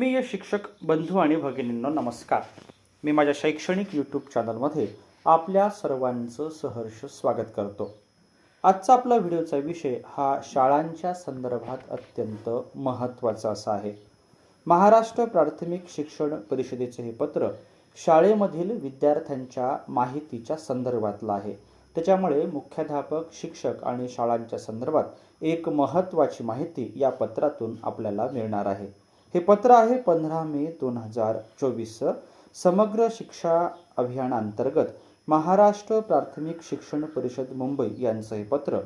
आत्मीय शिक्षक बंधू आणि भगिनींनो नमस्कार. मी माझ्या शैक्षणिक यूट्यूब चॅनलमध्ये आपल्या सर्वांचं सहर्ष स्वागत करतो. आजचा आपला व्हिडिओचा विषय हा शाळांच्या संदर्भात अत्यंत महत्त्वाचा असा आहे. महाराष्ट्र प्राथमिक शिक्षण परिषदेचे हे पत्र शाळेमधील विद्यार्थ्यांच्या माहितीच्या संदर्भातलं आहे. त्याच्यामुळे मुख्याध्यापक शिक्षक आणि शाळांच्या संदर्भात एक महत्त्वाची माहिती या पत्रातून आपल्याला मिळणार आहे. हे पत्र आहे पंधरा मे दोन हजार चोवीस. समग्र शिक्षा अभियानांतर्गत महाराष्ट्र प्राथमिक शिक्षण परिषद मुंबई यांचं हे पत्र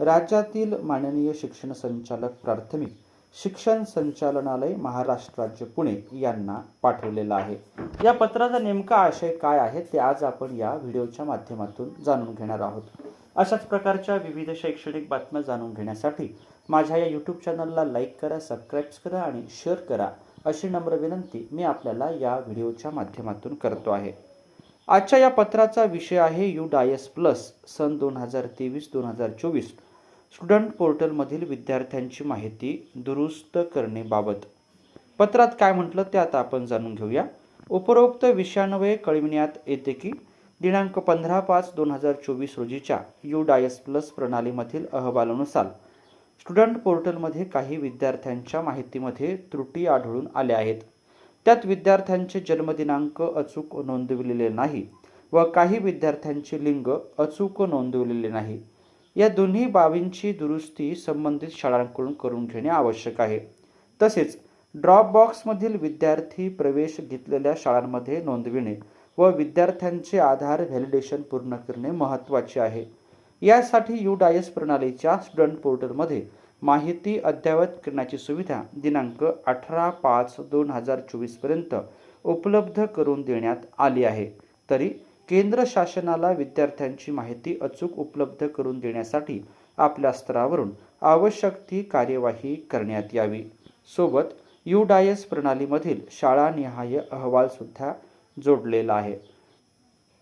राज्यातील माननीय शिक्षण संचालक प्राथमिक शिक्षण संचालनालय महाराष्ट्र राज्य पुणे यांना पाठवलेलं आहे. या पत्राचा नेमका आशय काय आहे ते आज आपण या व्हिडिओच्या माध्यमातून जाणून घेणार आहोत. अशाच प्रकारच्या विविध शैक्षणिक बातम्या जाणून घेण्यासाठी माझ्या या यूट्यूब चॅनलला लाईक करा सबस्क्राईब करा आणि शेअर करा अशी नम्र विनंती मी आपल्याला या व्हिडिओच्या माध्यमातून करतो आहे. आजच्या या पत्राचा विषय आहे यू डायस प्लस सन दोन हजार तेवीस दोन हजार चोवीस. स्टुडंट पोर्टलमधील विद्यार्थ्यांची माहिती दुरुस्त करणेबाबत पत्रात काय म्हटलं ते आता आपण जाणून घेऊया. उपरोक्त विषयान्वये कळविण्यात येते की दिनांक पंधरा पाच दोन हजार चोवीस रोजीच्या यू डायस प्लस प्रणालीमधील अहवालानुसार स्टुडंट पोर्टलमध्ये काही विद्यार्थ्यांच्या माहितीमध्ये त्रुटी आढळून आल्या आहेत. त्यात विद्यार्थ्यांचे जन्मदिनांक अचूक नोंदविलेले नाही व काही विद्यार्थ्यांचे लिंग अचूक नोंदवलेले नाही. या दोन्ही बाबींची दुरुस्ती संबंधित शाळांकडून करून घेणे आवश्यक आहे. तसेच ड्रॉपबॉक्समधील विद्यार्थी प्रवेश घेतलेल्या शाळांमध्ये नोंदविणे व विद्यार्थ्यांचे आधार व्हॅलिडेशन पूर्ण करणे महत्त्वाचे आहे. यासाठी यू डायस प्रणालीच्या स्टुडंट पोर्टलमध्ये माहिती अद्ययावत करण्याची सुविधा दिनांक अठरा पाच दोन हजार चोवीसपर्यंत उपलब्ध करून देण्यात आली आहे. तरी केंद्र शासनाला विद्यार्थ्यांची माहिती अचूक उपलब्ध करून देण्यासाठी आपल्या स्तरावरून आवश्यक ती कार्यवाही करण्यात यावी. सोबत यू डायस प्रणालीमधील शाळानिहाय अहवालसुद्धा जोडलेला आहे.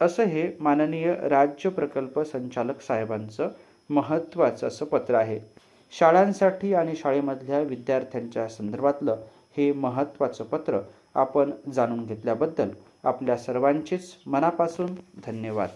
असं हे माननीय राज्य प्रकल्प संचालक साहेबांचं महत्त्वाचं असं पत्र आहे. शाळांसाठी आणि शाळेमधल्या विद्यार्थ्यांच्या संदर्भातलं हे महत्त्वाचं पत्र आपण जाणून घेतल्याबद्दल आपल्या सर्वांचेच मनापासून धन्यवाद.